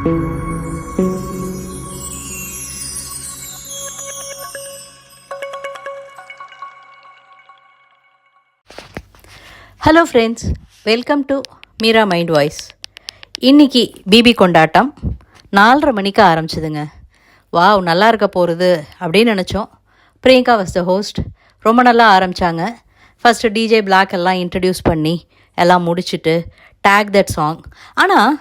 Hello friends welcome to Meera mind voice இன்னைக்கு BB கொண்டாட்டம். நாலரை மணிக்கு ஆரம்பிச்சதுங்க. வாவ் நல்லா இருக்க போகிறது அப்படின்னு நினச்சோம். பிரியங்கா வாஸ் த ஹோஸ்ட் ரொம்ப நல்லா ஆரம்பித்தாங்க ஃபஸ்ட்டு டிஜே பிளாக் எல்லாம் இன்ட்ரடியூஸ் பண்ணி எல்லாம் முடிச்சுட்டு டேக் தட் சாங் ஆனால்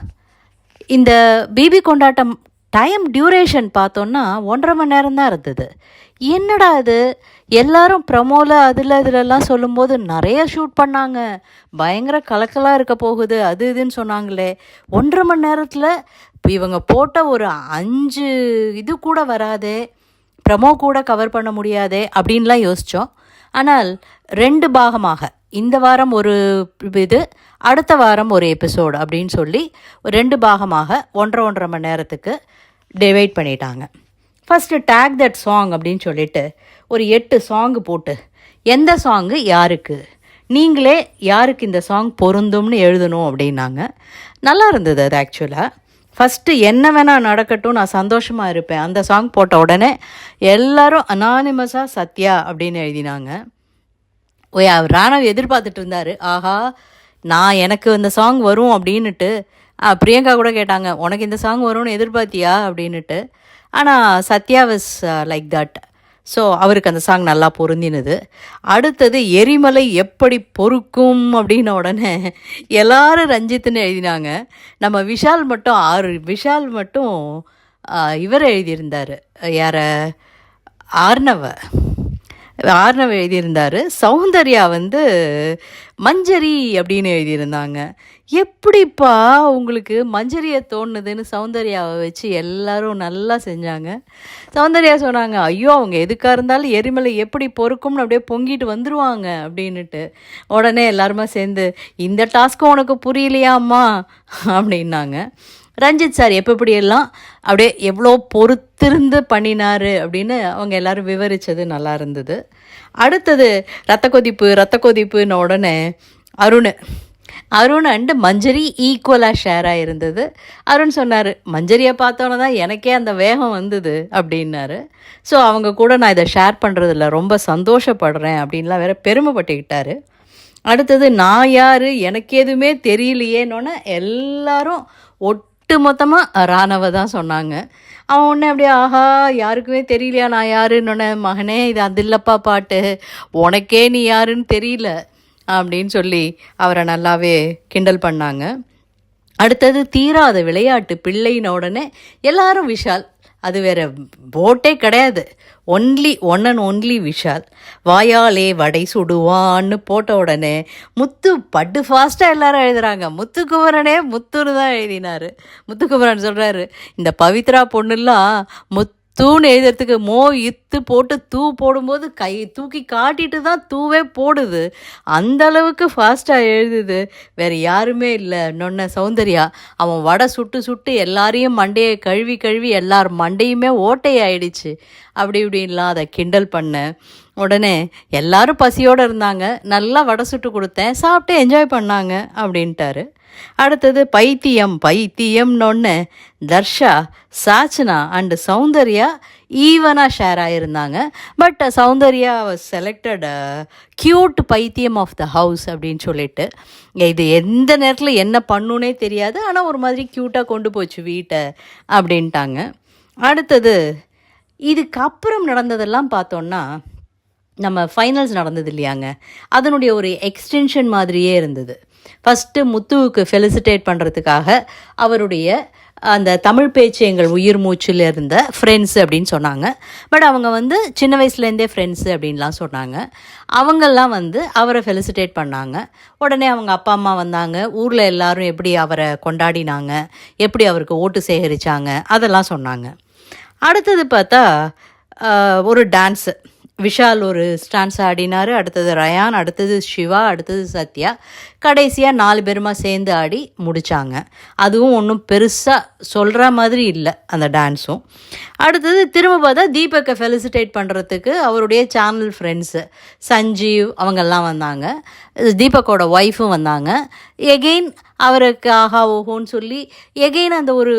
இந்த பிபி கொண்டாட்டம் டைம் டியூரேஷன் பார்த்தோன்னா ஒன்றரை மணி நேரம் தான் இருந்தது. என்னடா இது? எல்லாரும் ப்ரமோவில் அதில் இதுலலாம் சொல்லும்போது நிறைய ஷூட் பண்ணாங்க. பயங்கர கலக்கலாக இருக்க போகுது அது இதுன்னு சொன்னாங்களே. ஒன்றரை மணி நேரத்தில் இவங்க போட்ட ஒரு அஞ்சு இது கூட வராதே. ப்ரமோ கூட கவர் பண்ண முடியாதே அப்படின்லாம் யோசித்தோம் ஆனால் ரெண்டு பாகமாக இந்த வாரம் ஒரு இது அடுத்த வாரம் ஒரு எபிசோடு அப்படின்னு சொல்லி ரெண்டு பாகமாக ஒன்றரை ஒன்றரை மணி நேரத்துக்கு டிவைட் பண்ணிட்டாங்க. ஃபஸ்ட்டு டேக் தட் சாங் அப்படின்னு சொல்லிட்டு ஒரு எட்டு சாங்கு போட்டு எந்த சாங்கு யாருக்கு நீங்களே யாருக்கு இந்த சாங் பொருந்தும்னு எழுதணும் அப்படின்னாங்க. நல்லா இருந்தது அது ஆக்சுவலாக ஃபஸ்ட்டு என்ன வேணால் நடக்கட்டும் நான் சந்தோஷமாக இருப்பேன். அந்த சாங் போட்ட உடனே எல்லாரும் அனானிமஸாக சத்யா அப்படின்னு எழுதினாங்க. ஓய் அவர் ராணவ் எதிர்பார்த்துட்டு இருந்தார். ஆஹா நான் எனக்கு இந்த சாங் வரும் அப்படின்னுட்டு ஆ, பிரியங்கா கூட கேட்டாங்க உனக்கு இந்த சாங் வரும்னு எதிர்பார்த்தியா? அப்படின்னுட்டு. ஆனால் Sathya was like that so அவருக்கு அந்த சாங் நல்லா பொருந்தினது. அடுத்தது எரிமலை எப்படி பொறுக்கும்? அப்படின்ன உடனே எல்லாரும் ரஞ்சித்துன்னு எழுதினாங்க. நம்ம விஷால் மட்டும் ஆறு விஷால் மட்டும் இவர் எழுதியிருந்தார். யார? ஆர்னவ ஆர்னவ் எழுதியிருந்தார். சௌந்தர்யா வந்து மஞ்சரி அப்படின்னு எழுதியிருந்தாங்க. எப்படிப்பா உங்களுக்கு மஞ்சரியை தோணுதுன்னு சௌந்தர்யாவை வச்சு எல்லாரும் நல்லா செஞ்சாங்க. சௌந்தர்யா சொன்னாங்க ஐயோ அவங்க எதுக்காக இருந்தாலும் எரிமலை எப்படி பொறுக்கும்னு அப்படியே பொங்கிட்டு வந்துருவாங்க அப்படின்னுட்டு. உடனே எல்லாருமா சேர்ந்து இந்த டாஸ்க்கும் உனக்கு புரியலையாம்மா அப்படின்னாங்க. ரஞ்சித் சார் எப்போ எப்படியெல்லாம் அப்படியே எவ்வளோ பொறுத்திருந்து பண்ணினாரு அப்படின்னு அவங்க எல்லாரும் விவரித்தது நல்லா இருந்தது. அடுத்தது ரத்த கொதிப்பு ரத்த கொதிப்புன உடனே அருண். அருண் அண்டு மஞ்சரி ஈக்குவலாக ஷேராக இருந்தது அருண் சொன்னார் மஞ்சரியை பார்த்தோன்னே தான் எனக்கே அந்த வேகம் வந்தது அப்படின்னாரு. ஸோ அவங்க கூட நான் இதை ஷேர் பண்ணுறதில்ல ரொம்ப சந்தோஷப்படுறேன் அப்படின்லாம் வேற பெருமைப்பட்டுக்கிட்டாரு. அடுத்தது நான் யார் எனக்கு எதுவுமே தெரியலையேன்னொன்னே எல்லாரும் ஒட்டு ஒட்டு மொத்தமாக ராணவ தான் சொன்னாங்க. அவன் உடனே அப்படியே ஆஹா யாருக்குமே தெரியலையா? நான் யாருன்னு மகனே இது அது இல்லப்பா பாட்டு. உனக்கே நீ யாருன்னு தெரியல. அப்படின்னு சொல்லி அவரை நல்லாவே கிண்டல் பண்ணாங்க. அடுத்தது தீராத விளையாட்டு பிள்ளைன உடனே எல்லாரும் விஷால் அது வேற போட்டே கிடையாது. Only one and only Vishal. வாயாலே வடை சுடுவான்னு போட்ட உடனே முத்து பட்டு ஃபாஸ்ட்டாக எல்லாரும் எழுதுகிறாங்க முத்துக்குமரனே முத்துன்னு தான் எழுதினாரு. முத்துக்குமரன் சொல்கிறாரு இந்த பவித்ரா பொண்ணுலாம் முத் தூண் எழுதுறதுக்கு மோ இத்து போட்டு தூ போடும்போது கை தூக்கி காட்டிட்டு தான் தூவே போடுது. அந்த அளவுக்கு ஃபாஸ்ட்டாக எழுதுது. வேறு யாருமே இல்லை. நொன்ன சௌந்தர்யா அவன் வடை சுட்டு சுட்டு எல்லாரையும் மண்டையை கழுவி கழுவி எல்லார் மண்டையுமே ஓட்டையாயிடுச்சு. அப்படி இப்படின்லாம் அதை கிண்டல் பண்ணேன் உடனே எல்லாரும் பசியோடு இருந்தாங்க. நல்லா வடை சுட்டு கொடுத்தேன். சாப்பிட்டு என்ஜாய் பண்ணாங்க அப்படின்ட்டாரு. அடுத்தது பைத்தியம் பைத்தியம்னொன்னு தர்ஷா சாச்சனா அண்டு சௌந்தர்யா ஈவனாக share ஆகியிருந்தாங்க but Soundarya was selected cute பைத்தியம் ஆஃப் த ஹவுஸ் அப்படின்னு சொல்லிட்டு. இது எந்த நேரத்தில் என்ன பண்ணுனே தெரியாது. ஆனால் ஒரு மாதிரி க்யூட்டாக கொண்டு போச்சு வீட்டை அப்படின்ட்டாங்க. அடுத்தது இதுக்கப்புறம் நடந்ததெல்லாம் பார்த்தோன்னா நம்ம ஃபைனல்ஸ் நடந்தது இல்லையாங்க? அதனுடைய ஒரு எக்ஸ்டென்ஷன் மாதிரியே இருந்தது. ஃபஸ்ட்டு முத்துவுக்கு ஃபெலிசிட்டேட் பண்ணுறதுக்காக அவருடைய அந்த தமிழ் பேச்சு எங்கள் உயிர் மூச்சில் இருந்த ஃப்ரெண்ட்ஸ் அப்படின்னு சொன்னாங்க. பட் அவங்க வந்து சின்ன வயசுலேருந்தே ஃப்ரெண்ட்ஸு அப்படின்லாம் சொன்னாங்க. அவங்கெல்லாம் வந்து அவரை ஃபெலிசிட்டேட் பண்ணாங்க. உடனே அவங்க அப்பா அம்மா வந்தாங்க. ஊரில் எல்லாரும் எப்படி அவரை கொண்டாடினாங்க? எப்படி அவருக்கு ஓட்டு சேகரித்தாங்க அதெல்லாம் சொன்னாங்க. அடுத்தது பார்த்தா ஒரு டான்ஸு விஷால் ஒரு ஸ்டான்ஸ் ஆடினார். அடுத்தது ரயான் அடுத்தது சிவா அடுத்தது சத்யா. கடைசியாக நாலு பேருமா சேர்ந்து ஆடி முடித்தாங்க அதுவும் ஒன்றும் பெருசாக சொல்கிற மாதிரி இல்லை அந்த டான்ஸும். அடுத்தது திரும்ப பார்த்தா தீபக்கை ஃபெலிசிட்டேட் பண்ணுறதுக்கு அவருடைய சேனல் ஃப்ரெண்ட்ஸு சஞ்சீவ் அவங்கெல்லாம் வந்தாங்க. தீபக்கோட ஒய்ஃபும் வந்தாங்க. எகெயின் அவருக்கு ஆஹா ஓஹோன்னு சொல்லி எகெயின் அந்த ஒரு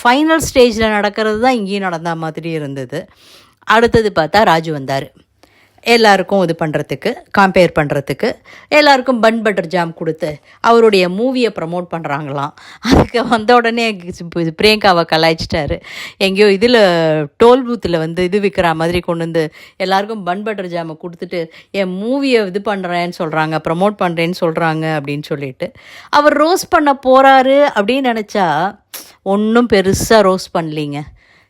ஃபைனல் ஸ்டேஜில் நடக்கிறது தான் இங்கேயும் நடந்த மாதிரி இருந்தது. அடுத்தது பார்த்தா ராஜு வந்தார். எல்லாருக்கும் இது பண்ணுறதுக்கு கம்பேர் பண்ணுறதுக்கு எல்லாருக்கும் பன் பட்டர் ஜாம் கொடுத்து அவருடைய மூவியை ப்ரமோட் பண்ணுறாங்களாம் அதுக்கு வந்த உடனே பிரியங்காவை கலாய்ச்சிட்டாரு. எங்கேயோ இதில் டோல் பூத்தில் வந்து இது விற்கிற மாதிரி கொண்டு வந்து எல்லாருக்கும் பன் பட்டர் ஜாமை கொடுத்துட்டு என் மூவியை இது பண்ணுறேன்னு சொல்கிறாங்க ப்ரமோட் பண்ணுறேன்னு சொல்கிறாங்க அப்படின்னு சொல்லிட்டு அவர் ரோஸ் பண்ண போகிறாரு அப்படின்னு நினச்சா ஒன்றும் பெருசாக ரோஸ் பண்ணலீங்க.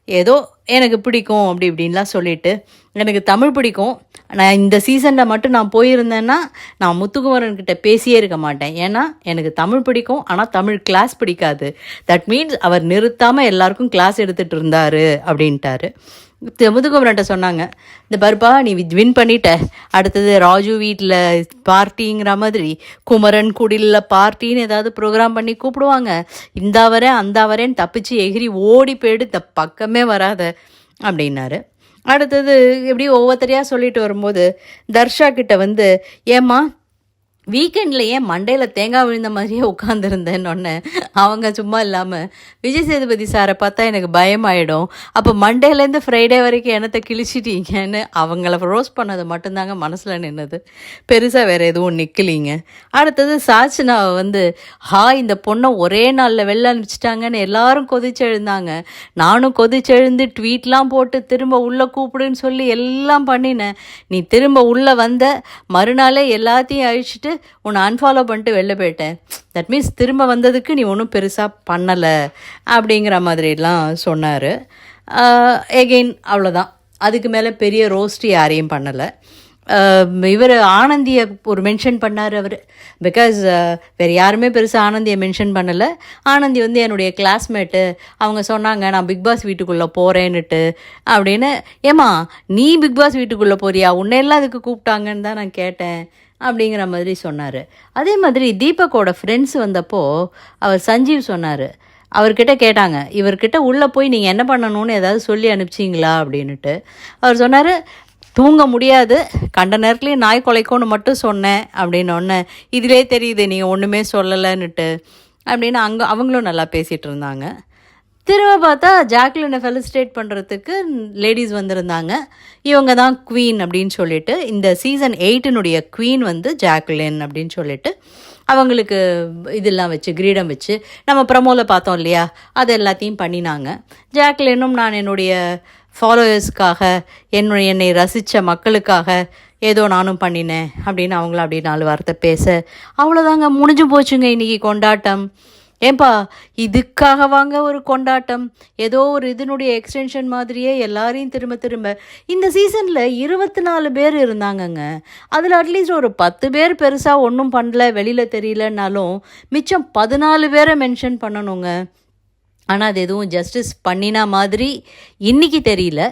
ஏதோ எனக்கு பிடிக்கும் அப்படி இப்படின்லாம் சொல்லிட்டு எனக்கு தமிழ் பிடிக்கும். நான் இந்த சீசனில் மட்டும் நான் போயிருந்தேன்னா நான் முத்துக்குமரன்கிட்ட பேசியே இருக்க மாட்டேன். ஏன்னா எனக்கு தமிழ் பிடிக்கும் ஆனால் தமிழ் கிளாஸ் பிடிக்காது. தட் மீன்ஸ் அவர் நிறுத்தாமல் எல்லாருக்கும் கிளாஸ் எடுத்துகிட்டு இருந்தார் அப்படின்ட்டாரு. முதுகுமரன்ட்ட சொன்னாங்க. இந்த பருப்பா நீ வின் பண்ணிட்ட. அடுத்தது ராஜு வீட்டில் பார்ட்டிங்கிற மாதிரி குமரன் குடிலில் பார்ட்டின்னு ஏதாவது ப்ரோக்ராம் பண்ணி கூப்பிடுவாங்க. இந்த வரேன் அந்த வரேன்னு தப்பிச்சு எகிரி ஓடி போயிடு இந்த பக்கமே வராத அப்படின்னாரு. அடுத்தது எப்படி ஒவ்வொருத்தரையாக சொல்லிட்டு வரும்போது தர்ஷா கிட்ட வந்து ஏம்மா வீக்கெண்ட்லேயே மண்டையில் தேங்காய் விழுந்த மாதிரியே உட்காந்துருந்தேன்னு அவங்க சும்மா இல்லாமல் விஜய் சேதுபதி சாரை பார்த்தா எனக்கு பயமாயிடும். அப்போ மண்டேலேருந்து ஃப்ரைடே வரைக்கும் என்னத்தை கிழிச்சிட்டீங்கன்னு அவங்கள ரோஸ் பண்ணது மட்டும்தாங்க மனசில் நின்னது. பெருசாக வேறு எதுவும் நிற்கலிங்க அடுத்தது சாச்சினாவை வந்து ஹா இந்த பொண்ணை ஒரே நாளில் வெளில அனுப்பிச்சிட்டாங்கன்னு எல்லாரும் கொதிச்செழுந்தாங்க நானும் கொதிச்செழுந்து ட்வீட்லாம் போட்டு திரும்ப உள்ளே கூப்பிடுன்னு சொல்லி எல்லாம் பண்ணினேன். நீ திரும்ப உள்ளே வந்த மறுநாளே எல்லாத்தையும் அழிச்சிட்டு உன்னை அன்ஃபாலோ பண்ணிட்டு வெளில போயிட்டேன். தட் மீன்ஸ் திரும்ப வந்ததுக்கு நீ ஒன்றும் பெருசாக பண்ணலை அப்படிங்கிற மாதிரிலாம் சொன்னார். எகெயின் அவ்வளோதான் அதுக்கு மேலே பெரிய ரோஸ்ட் யாரையும் பண்ணலை. இவர் ஆனந்தியை ஒரு மென்ஷன் பண்ணார் அவர். பிகாஸ் வேறு யாருமே பெருசாக ஆனந்தியை மென்ஷன் பண்ணலை. ஆனந்தி வந்து என்னுடைய கிளாஸ்மேட்டு அவங்க சொன்னாங்க நான் பிக் பாஸ் வீட்டுக்குள்ளே போகிறேன்னுட்டு அப்படின்னு. ஏமா நீ பிக் பாஸ் வீட்டுக்குள்ளே போறியா? உன்னையெல்லாம் அதுக்கு கூப்பிட்டாங்கன்னு தான் நான் கேட்டேன். அப்படிங்கிற மாதிரி சொன்னார். அதே மாதிரி தீபக்கோட ஃப்ரெண்ட்ஸ் வந்தப்போ அவர் சஞ்சீவ் சொன்னார். அவர்கிட்ட கேட்டாங்க இவர்கிட்ட உள்ளே போய் நீங்கள் என்ன பண்ணணும்னு ஏதாவது சொல்லி அனுப்பிச்சிங்களா? அப்படின்ட்டு அவர் சொன்னார் தூங்க முடியாது. கண்ட நேரத்துலேயும் நாய் குலைக்கோன்னு மட்டும் சொன்னேன். அப்படின்னு ஒன்று இதிலே தெரியுது நீங்கள் ஒன்றுமே சொல்லலைன்னுட்டு. அப்படின்னு அங்கே அவங்களும் நல்லா பேசிகிட்டு இருந்தாங்க. திரும்ப பார்த்தா ஜாக்லினை ஃபெலிசிட்டேட் பண்ணுறதுக்கு லேடிஸ் வந்திருந்தாங்க. இவங்க தான் குவீன் அப்படின்னு சொல்லிட்டு இந்த சீசன் எயிட்டினுடைய குவீன் வந்து ஜாக்லின் அப்படின்னு சொல்லிட்டு அவங்களுக்கு இதெல்லாம் வச்சு கிரீடம் வச்சு நம்ம ப்ரமோவில் பார்த்தோம் இல்லையா? அது எல்லாத்தையும் பண்ணினாங்க. ஜாக்லினும் நான் என்னுடைய ஃபாலோயர்ஸ்க்காக என்னுடைய என்னை ரசித்த மக்களுக்காக ஏதோ நானும் பண்ணினேன் அப்படின்னு அவங்கள அப்படி நாலு வார்த்தை பேச அவ்வளோதாங்க முடிஞ்சு போச்சுங்க இன்றைக்கி கொண்டாட்டம். ஏன்பா இதுக்காக வாங்க ஒரு கொண்டாட்டம். ஏதோ ஒரு இதனுடைய எக்ஸ்டென்ஷன் மாதிரியே எல்லாரையும் திரும்ப திரும்ப. இந்த சீசனில் இருபத்தி நாலு பேர் இருந்தாங்கங்க. அதில் அட்லீஸ்ட் ஒரு பத்து பேர் பெருசாக ஒன்றும் பண்ணல வெளியில் தெரியலனாலும் மிச்சம் பதினாலு பேரை மென்ஷன் பண்ணணுங்க. ஆனால் அது எதுவும் ஜஸ்டிஸ் பண்ணினா மாதிரி இன்றைக்கி தெரியல.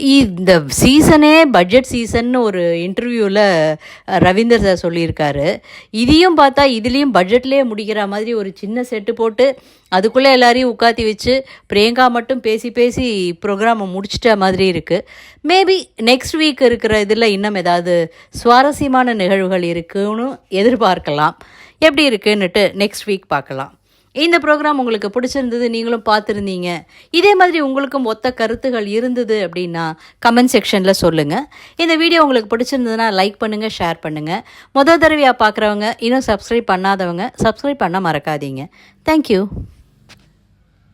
இந்த சீசனே பட்ஜெட் சீசன்னு ஒரு இன்டர்வியூவில் ரவீந்தர் சார் சொல்லியிருக்காரு. இதையும் பார்த்தா இதுலேயும் பட்ஜெட்லேயே முடிக்கிற மாதிரி ஒரு சின்ன செட்டு போட்டு அதுக்குள்ளே எல்லாரையும் உட்காத்தி வச்சு பிரியங்கா மட்டும் பேசி பேசி ப்ரோக்ராமை முடிச்சிட்ட மாதிரி இருக்குது மேபி நெக்ஸ்ட் வீக் இருக்கிற இதில் இன்னும் ஏதாவது சுவாரஸ்யமான நிகழ்வுகள் இருக்குன்னு எதிர்பார்க்கலாம். எப்படி இருக்குன்னுட்டு நெக்ஸ்ட் வீக் பார்க்கலாம். இந்த ப்ரோக்ராம் உங்களுக்கு பிடிச்சிருந்தது நீங்களும் பார்த்துருந்தீங்க. இதே மாதிரி உங்களுக்கும் ஒத்த கருத்துகள் இருந்தது அப்படின்னா கமெண்ட் செக்ஷனில் சொல்லுங்கள் இந்த வீடியோ உங்களுக்கு பிடிச்சிருந்ததுன்னா லைக் பண்ணுங்கள் ஷேர் பண்ணுங்கள் முதல் தடவையாக பார்க்குறவங்க இன்னும் சப்ஸ்கிரைப் பண்ணாதவங்க சப்ஸ்கிரைப் பண்ண மறக்காதீங்க. தேங்க்யூ